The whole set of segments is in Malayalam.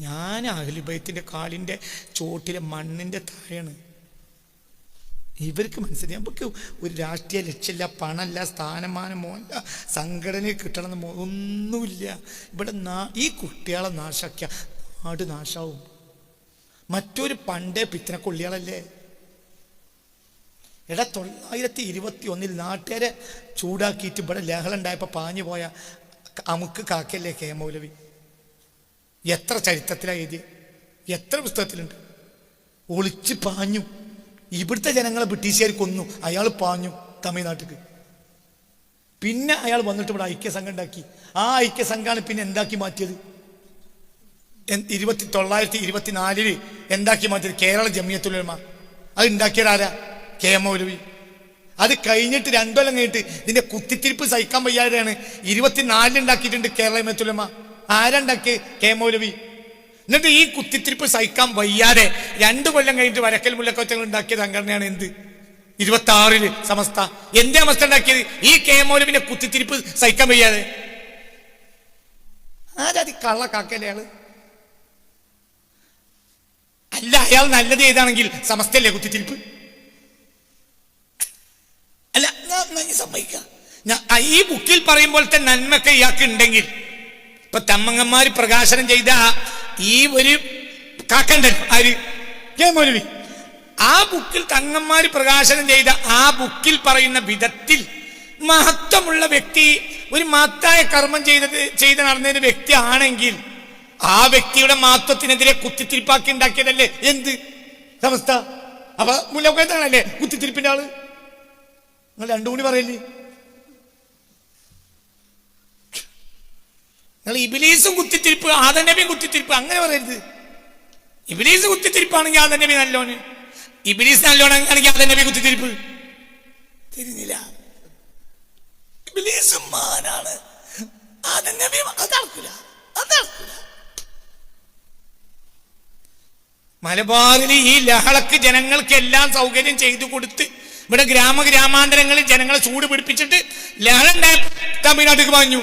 ഞാൻ അഹ്ലിബൈത്തിന്റെ കാലിന്റെ ചോട്ടിലെ മണ്ണിന്റെ താഴെയാണ്. ഇവർക്ക് മനസ്സിലായി. നമുക്ക് ഒരു രാഷ്ട്രീയ ലക്ഷ്യമില്ല പണമല്ല സ്ഥാനമാനമോ അല്ല സംഘടന കിട്ടണമെന്ന് മോ- ഒന്നുമില്ല. ഇവിടെ ഈ കുട്ടികളെ നാശാക്കിയ നാട് നാശാവും. മറ്റൊരു പണ്ടേ പിത്തന കൊള്ളികളല്ലേ? എടാ തൊള്ളായിരത്തി ഇരുപത്തി ഒന്നിൽ നാട്ടുകാരെ ചൂടാക്കിയിട്ട് ഇവിടെ ലഹള ഉണ്ടായപ്പോൾ പാഞ്ഞു പോയ അമുക്ക് കാക്കല്ലേ കെ മൗലവി? എത്ര ചരിത്രത്തിലാണ് എഴുതി എത്ര പുസ്തകത്തിലുണ്ട്? ഒളിച്ച് പാഞ്ഞു. ഇവിടുത്തെ ജനങ്ങളെ ബ്രിട്ടീഷുകാർ കൊന്നു. അയാൾ പാഞ്ഞു തമിഴ്നാട്ടിക്ക്. പിന്നെ അയാൾ വന്നിട്ട് ഇവിടെ ഐക്യസംഘം ഉണ്ടാക്കി. ആ ഐക്യസംഘമാണ് പിന്നെ എന്താക്കി മാറ്റിയത്? ഇരുപത്തി തൊള്ളായിരത്തി ഇരുപത്തിനാലിൽ എന്താക്കി മാറ്റിയത്? കേരള ജമിയത്തുലമ അത് ഉണ്ടാക്കിയത് ആരാ? K M Maulavi. അത് കഴിഞ്ഞിട്ട് രണ്ടോലം കഴിഞ്ഞിട്ട് ഇതിന്റെ കുത്തിത്തിരിപ്പ് സഹിക്കാൻ വയ്യാതെയാണ് ഇരുപത്തിനാലിൽ ഉണ്ടാക്കിയിട്ടുണ്ട് കേരള ജമിയത്തുലമ ആരുണ്ടാക്കി കെ മൗലവി എന്നിട്ട് ഈ കുത്തിത്തിരിപ്പ് സഹിക്കാൻ വയ്യാതെ രണ്ടു കൊല്ലം കഴിഞ്ഞിട്ട് വരക്കൽ മുല്ലക്കൊറ്റങ്ങൾ ഉണ്ടാക്കിയ സംഘടനയാണ് എന്ത്? ഇരുപത്തി ആറിൽ സമസ്ത. എന്തേ അവസ്ഥ ഉണ്ടാക്കിയത്? ഈ കെ മൗലവിനെ മൗലവിന്റെ കുത്തിത്തിരിപ്പ് സഹിക്കാൻ വയ്യാതെ. ആരാതി കള്ള കാക്കല്ലേ അയാൾ? അല്ല അയാൾ നല്ലത് ചെയ്താണെങ്കിൽ സമസ്തയല്ലേ കുത്തിത്തിരിപ്പ്? അല്ല സമ്മതിക്കാം. ഈ ബുക്കിൽ പറയുമ്പോഴത്തെ നന്മയൊക്കെ ഇയാൾക്ക് ഉണ്ടെങ്കിൽ ഇപ്പൊ തമ്മങ്ങന്മാര് പ്രകാശനം ചെയ്ത ഈ ഒരു കാക്കണ്ടൻ ആര്? കെ മൗലവി. ആ ബുക്കിൽ തങ്ങന്മാര് പ്രകാശനം ചെയ്ത ആ ബുക്കിൽ പറയുന്ന വിധത്തിൽ മഹത്വമുള്ള വ്യക്തി ഒരു മഹത്തായ കർമ്മം ചെയ്തത് ചെയ്ത് നടന്നൊരു വ്യക്തി ആണെങ്കിൽ ആ വ്യക്തിയുടെ മഹത്വത്തിനെതിരെ കുത്തിത്തിരിപ്പാക്കി ഉണ്ടാക്കിയതല്ലേ? എന്ത്? അവസ്ഥ. അപ്പൊ മുല്ലേ കുത്തിത്തിരിപ്പിന്റെ ആൾ? നിങ്ങൾ രണ്ടു മണി പറയല്ലേ? നിങ്ങൾ ഇബിലീസും കുത്തിത്തിരിപ്പ് ആദനബിയും കുത്തിത്തിരിപ്പ് അങ്ങനെ പറയരുത്. ഇബിലീസ് കുത്തിത്തിരിപ്പാണെങ്കിൽ ആദനബി നല്ലോന് ഇബിലീസ് നല്ലോണെങ്കിൽ ആദനബി കുത്തിത്തിരിപ്പ്. തിരിഞ്ഞില്ല. ഇബിലീസ് മാനാണ് ആദനബി അത് അതടക്കൂല മലബാറിൽ ഈ ലഹളക്ക് ജനങ്ങൾക്ക് എല്ലാം സൗകര്യം ചെയ്തു കൊടുത്ത് ഇവിടെ ഗ്രാമ ഗ്രാമാന്തരങ്ങളിൽ ജനങ്ങളെ ചൂട് പിടിപ്പിച്ചിട്ട് ലഹള ഉണ്ടായ തമിഴ്നാട്ടിലേക്ക് വാങ്ങു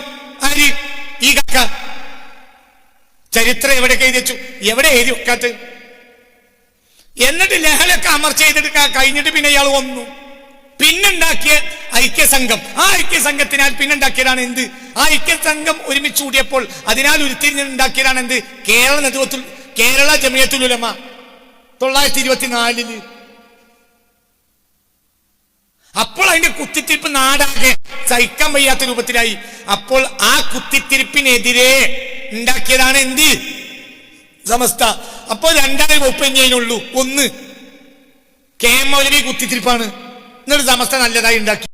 ആര്? ഈ കക്ക ചരിത്രം എവിടെ എഴുതി വെച്ചു? എവിടെ എഴുതി വെക്കാത്ത? എന്നിട്ട് ലഹളൊക്കെ അമർ ചെയ്തെടുക്ക കഴിഞ്ഞിട്ട് പിന്നെ ഇയാൾ വന്നു. പിന്നുണ്ടാക്കിയ ഐക്യസംഘം. ആ ഐക്യസംഘത്തിനാൽ പിന്നുണ്ടാക്കിയതാണ് എന്ത്? ആ ഐക്യസംഘം ഒരുമിച്ച് കൂടിയപ്പോൾ അതിനാൽ ഉരുത്തിരിഞ്ഞുണ്ടാക്കിയതാണ് എന്ത്? കേരള നേതൃത്വത്തിൽ കേരള ജമിയത്തുലമ തൊള്ളായിരത്തി ഇരുപത്തിനാലിൽ അപ്പോൾ അതിന്റെ കുത്തിത്തിരിപ്പ് നാടാകെ സഹിക്കാൻ വയ്യാത്ത രൂപത്തിലായി. അപ്പോൾ ആ കുത്തിത്തിരിപ്പിനെതിരെ ഉണ്ടാക്കിയതാണ് എന്ത്? സമസ്ത. അപ്പോൾ രണ്ടായിരം വകുപ്പ് കഴിഞ്ഞുള്ളൂ ഒന്ന് കെ എം മൗലവി കുത്തിത്തിരിപ്പാണ്. എന്നിട്ട് സമസ്ത നല്ലതായി ഉണ്ടാക്കി.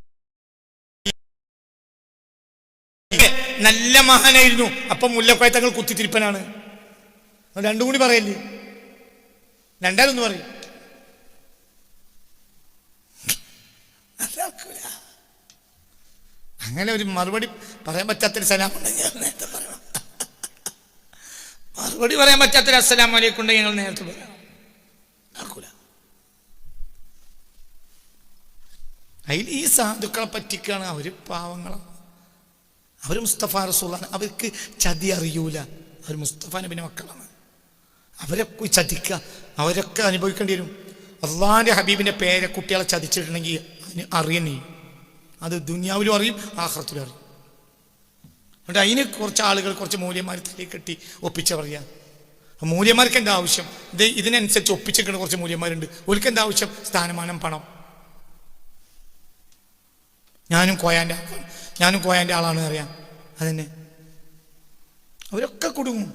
നല്ല മഹാനായിരുന്നു. അപ്പൊ മുല്ലക്കോയത്തങ്ങൾ കുത്തിത്തിരിപ്പനാണ്. രണ്ടും കൂടി പറയല്ലേ? രണ്ടാലൊന്ന് പറയും. അങ്ങനെ ഒരു മറുപടി പറയാൻ പറ്റാത്തൊരു സലാമുണ്ടെങ്കിൽ ഞങ്ങൾ നേരത്തെ പറയണം. മറുപടി പറയാൻ പറ്റാത്തൊരു അസ്സലാം വലൈക്കും ഉണ്ടെങ്കിൽ ഞങ്ങൾ നേരത്തെ പറയണം. നടക്കൂല. അതിൽ ഈ സാധുക്കളെ പറ്റിക്കാണ് അവർ പാവങ്ങളാണ് അവർ മുസ്തഫ റസൂലാണ്. അവർക്ക് ചതി അറിയൂല. അവർ മുസ്തഫ പിന്നെ മക്കളാണ്. അവരൊക്കെ ചതിക്കുക. അവരൊക്കെ അനുഭവിക്കേണ്ടി വരും. അള്ളാന്റെ ഹബീബിന്റെ പേരെ കുട്ടികളെ ചതിച്ചിട്ടുണ്ടെങ്കിൽ അതിന് അറിയണേ അത് ദുനിയാവിലും അറിയും ആഹ്റത്തിലും അറിയും. അതുകൊണ്ട് അതിന് കുറച്ച് ആളുകൾ കുറച്ച് മൂല്യന്മാർ തലയിൽ കെട്ടി ഒപ്പിച്ച പറയാം. മൂല്യന്മാർക്ക് എന്താ ആവശ്യം? ഇത് ഇതിനനുസരിച്ച് ഒപ്പിച്ചിരിക്കുന്ന കുറച്ച് മൂല്യന്മാരുണ്ട്. ഒരിക്കൽ എന്താ ആവശ്യം? സ്ഥാനമാനം പണം. ഞാനും കോയാന്റെ ഞാനും കോയാന്റെ ആളാണെന്ന് അറിയാം. അതന്നെ. അവരൊക്കെ കുടുങ്ങും.